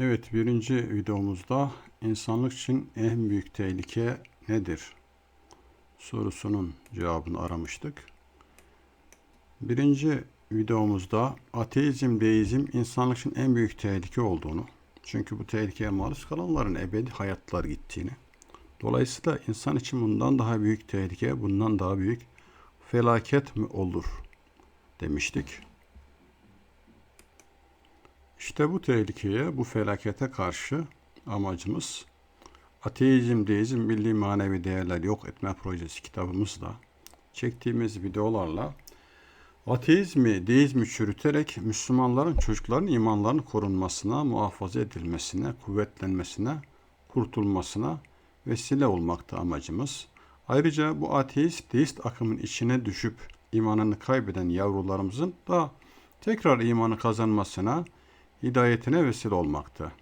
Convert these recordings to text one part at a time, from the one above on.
Evet, birinci videomuzda insanlık için en büyük tehlike nedir? sorusunun cevabını aramıştık. Birinci videomuzda ateizm, deizm insanlık için en büyük tehlike olduğunu, çünkü bu tehlikeye maruz kalanların ebedi hayatlar gittiğini, dolayısıyla insan için bundan daha büyük tehlike, bundan daha büyük felaket mi olur demiştik. İşte bu tehlikeye, bu felakete karşı amacımız Ateizm, Deizm, Milli Manevi Değerler Yok Etme Projesi kitabımızda çektiğimiz videolarla ateizmi, deizmi çürüterek Müslümanların çocukların imanlarının korunmasına, muhafaza edilmesine, kuvvetlenmesine, kurtulmasına vesile olmakta amacımız. Ayrıca bu ateist, deist akımın içine düşüp imanını kaybeden yavrularımızın da tekrar imanı kazanmasına, hidayetine vesile olmakta.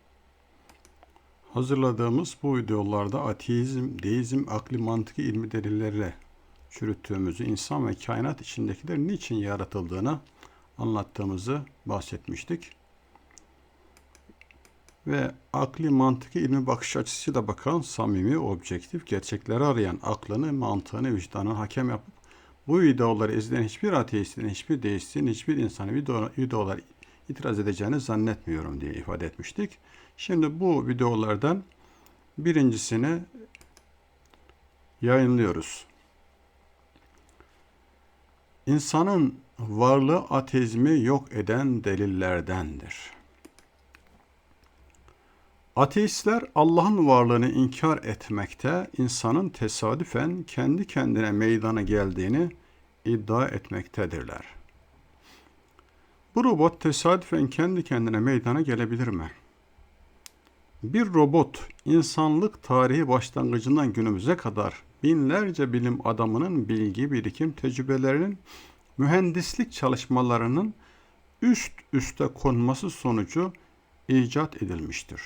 Hazırladığımız bu videolarda ateizm, deizm, akli mantıki ilmi delillerle çürüttüğümüzü, insan ve kainat içindekilerin niçin yaratıldığını anlattığımızı bahsetmiştik. Ve akli mantıki ilmi bakış açısıyla bakan samimi, objektif, gerçekleri arayan aklını, mantığını, vicdanını hakem yapıp bu videoları izleyen hiçbir ateistin, hiçbir deistin, hiçbir insanı video, videolar itiraz edeceğini zannetmiyorum diye ifade etmiştik. Şimdi bu videolardan birincisini yayınlıyoruz. İnsanın varlığı ateizmi yok eden delillerdendir. Ateistler Allah'ın varlığını inkar etmekte, insanın tesadüfen kendi kendine meydana geldiğini iddia etmektedirler. Bu robot tesadüfen kendi kendine meydana gelebilir mi? Bir robot insanlık tarihi başlangıcından günümüze kadar binlerce bilim adamının bilgi, birikim, tecrübelerinin, mühendislik çalışmalarının üst üste konması sonucu icat edilmiştir.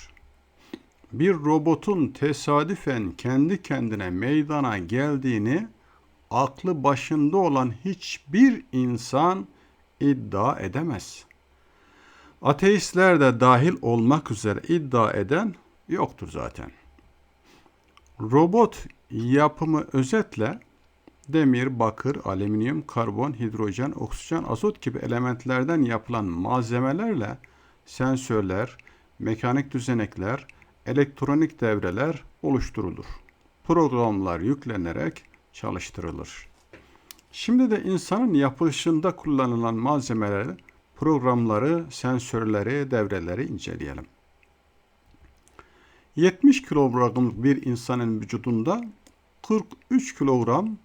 Bir robotun tesadüfen kendi kendine meydana geldiğini aklı başında olan hiçbir insan iddia edemez. Ateistler de dahil olmak üzere iddia eden yoktur zaten. Robot yapımı özetle demir, bakır, alüminyum, karbon, hidrojen, oksijen, azot gibi elementlerden yapılan malzemelerle sensörler, mekanik düzenekler, elektronik devreler oluşturulur. Programlar yüklenerek çalıştırılır. Şimdi de insanın yapılışında kullanılan malzemeleri, programları, sensörleri, devreleri inceleyelim. 70 kilogram bir insanın vücudunda 43 kilogram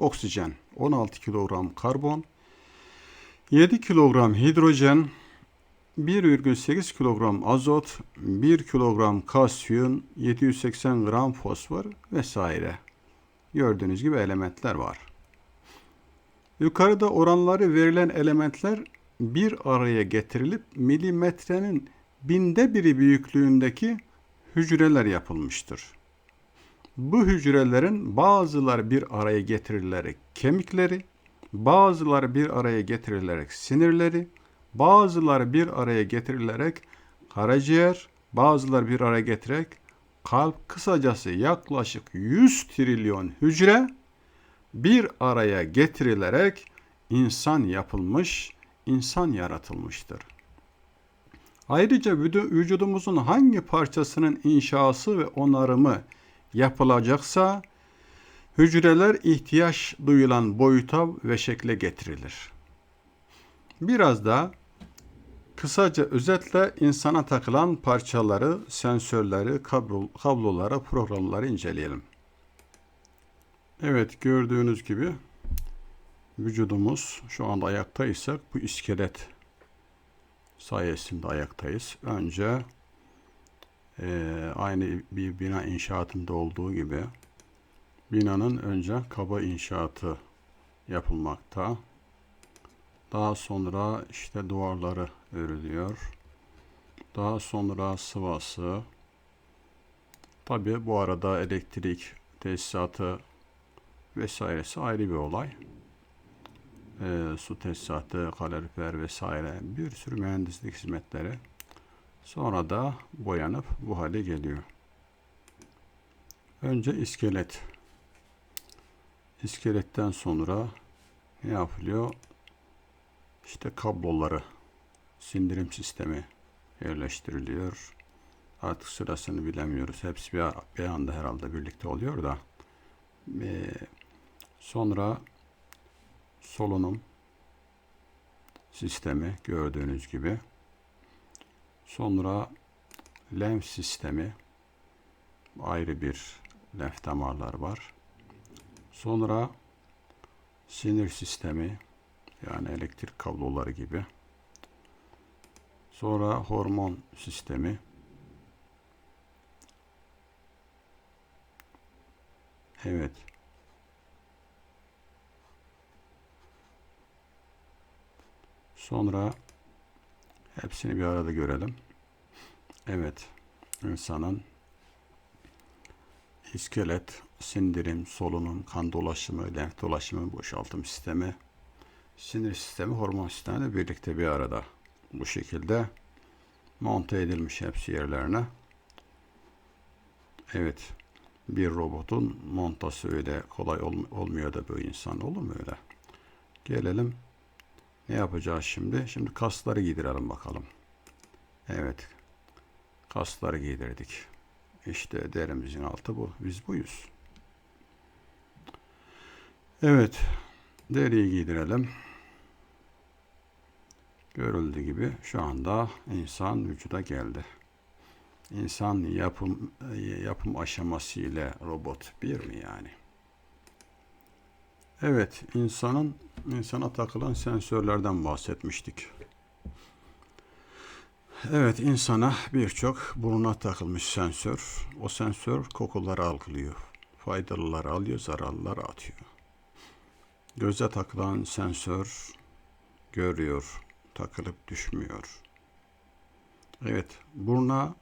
oksijen, 16 kilogram karbon, 7 kilogram hidrojen, 1,8 kilogram azot, 1 kilogram kalsiyum, 780 gram fosfor vesaire. Gördüğünüz gibi elementler var. Yukarıda oranları verilen elementler bir araya getirilip milimetrenin binde biri büyüklüğündeki hücreler yapılmıştır. Bu hücrelerin bazıları bir araya getirilerek kemikleri, bazıları bir araya getirilerek sinirleri, bazıları bir araya getirilerek karaciğer, bazıları bir araya getirerek kalp kısacası yaklaşık 100 trilyon hücre bir araya getirilerek insan yapılmış, insan yaratılmıştır. Ayrıca vücudumuzun hangi parçasının inşası ve onarımı yapılacaksa hücreler ihtiyaç duyulan boyuta ve şekle getirilir. Biraz da kısaca özetle insana takılan parçaları, sensörleri, kabloları, programları inceleyelim. Evet gördüğünüz gibi vücudumuz şu anda ayaktaysak bu iskelet sayesinde ayaktayız. Önce e, aynı bir bina inşaatında olduğu gibi binanın önce kaba inşaatı yapılmakta. Daha sonra işte duvarları örülüyor. Daha sonra sıvası. Tabi bu arada elektrik tesisatı vesairesi ayrı bir olay. E, su tesisatı, kalorifer vesaire bir sürü mühendislik hizmetleri Sonra da boyanıp bu hale geliyor. Önce iskelet. İskeletten sonra ne yapılıyor? İşte kabloları, sindirim sistemi yerleştiriliyor. Artık sırasını bilemiyoruz. Hepsi bir, bir anda herhalde birlikte oluyor da. Ee, sonra solunum sistemi gördüğünüz gibi. Sonra lenf sistemi ayrı bir lenf damarlar var. Sonra sinir sistemi yani elektrik kabloları gibi. Sonra hormon sistemi. Evet. Sonra hepsini bir arada görelim. Evet. insanın iskelet, sindirim, solunum, kan dolaşımı, lenf dolaşımı, boşaltım sistemi, sinir sistemi, hormon sistemi de birlikte bir arada. Bu şekilde monte edilmiş hepsi yerlerine. Evet. Bir robotun montası öyle kolay ol- olmuyor da böyle insan olur mu öyle? Gelelim. Ne yapacağız şimdi? Şimdi kasları giydirelim bakalım. Evet. Kasları giydirdik. İşte derimizin altı bu. Biz buyuz. Evet. Deriyi giydirelim. Görüldüğü gibi şu anda insan vücuda geldi. İnsan yapım yapım aşaması ile robot bir mi yani? Evet, insanın insana takılan sensörlerden bahsetmiştik. Evet, insana birçok burnuna takılmış sensör. O sensör kokuları algılıyor. Faydalıları alıyor, zararlıları atıyor. Göze takılan sensör görüyor, takılıp düşmüyor. Evet, buruna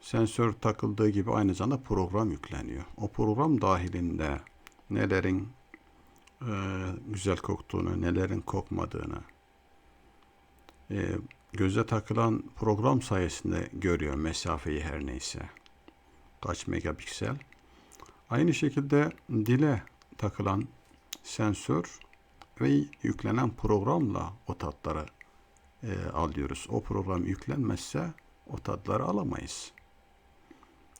sensör takıldığı gibi aynı zamanda program yükleniyor. O program dahilinde nelerin e, güzel koktuğunu, nelerin kokmadığını e, göze takılan program sayesinde görüyor mesafeyi her neyse. Kaç megapiksel. Aynı şekilde dile takılan sensör ve yüklenen programla o tatları e, alıyoruz. O program yüklenmezse o tatları alamayız.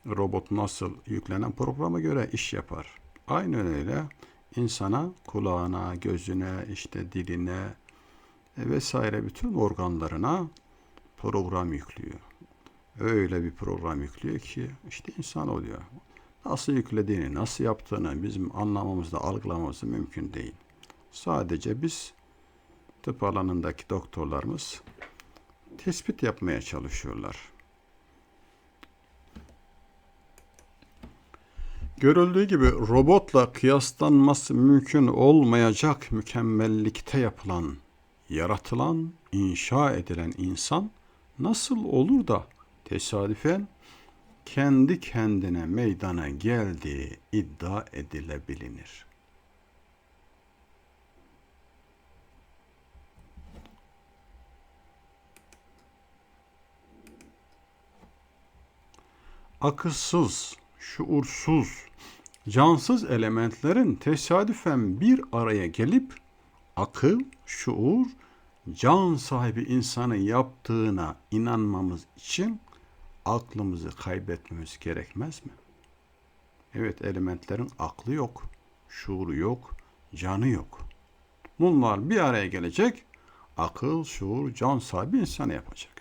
Robot nasıl yüklenen programa göre iş yapar. Aynen öyle insana kulağına, gözüne, işte diline e, vesaire bütün organlarına program yüklüyor. Öyle bir program yüklüyor ki işte insan oluyor. Nasıl yüklediğini, nasıl yaptığını bizim anlamamızda, algılamamız mümkün değil. Sadece biz tıp alanındaki doktorlarımız tespit yapmaya çalışıyorlar. Görüldüğü gibi robotla kıyaslanması mümkün olmayacak mükemmellikte yapılan, yaratılan, inşa edilen insan nasıl olur da tesadüfen kendi kendine meydana geldiği iddia edilebilir. Akılsız, şuursuz, cansız elementlerin tesadüfen bir araya gelip akıl, şuur, can sahibi insanı yaptığına inanmamız için aklımızı kaybetmemiz gerekmez mi? Evet elementlerin aklı yok, şuuru yok, canı yok. Bunlar bir araya gelecek, akıl, şuur, can sahibi insanı yapacak.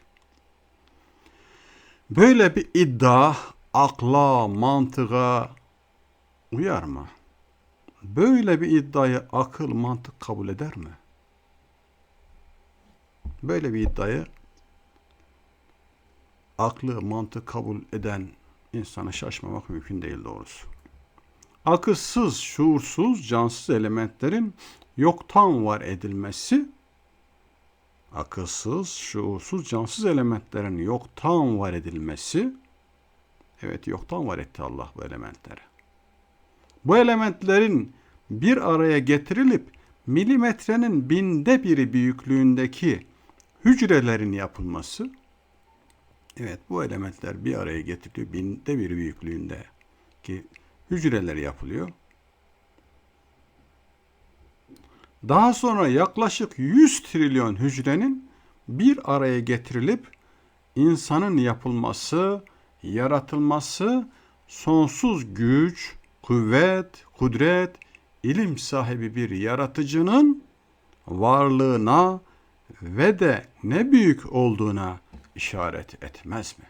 Böyle bir iddia akla, mantığa uyar mı? Böyle bir iddiayı akıl, mantık kabul eder mi? Böyle bir iddiayı aklı, mantık kabul eden insana şaşmamak mümkün değil doğrusu. Akılsız, şuursuz, cansız elementlerin yoktan var edilmesi, akılsız, şuursuz, cansız elementlerin yoktan var edilmesi, evet yoktan var etti Allah bu elementleri. Bu elementlerin bir araya getirilip milimetrenin binde biri büyüklüğündeki hücrelerin yapılması, Evet bu elementler bir araya getiriliyor. Binde bir büyüklüğünde ki hücreler yapılıyor. Daha sonra yaklaşık 100 trilyon hücrenin bir araya getirilip insanın yapılması, yaratılması, sonsuz güç, kuvvet, kudret, ilim sahibi bir yaratıcının varlığına ve de ne büyük olduğuna işaret etmez mi?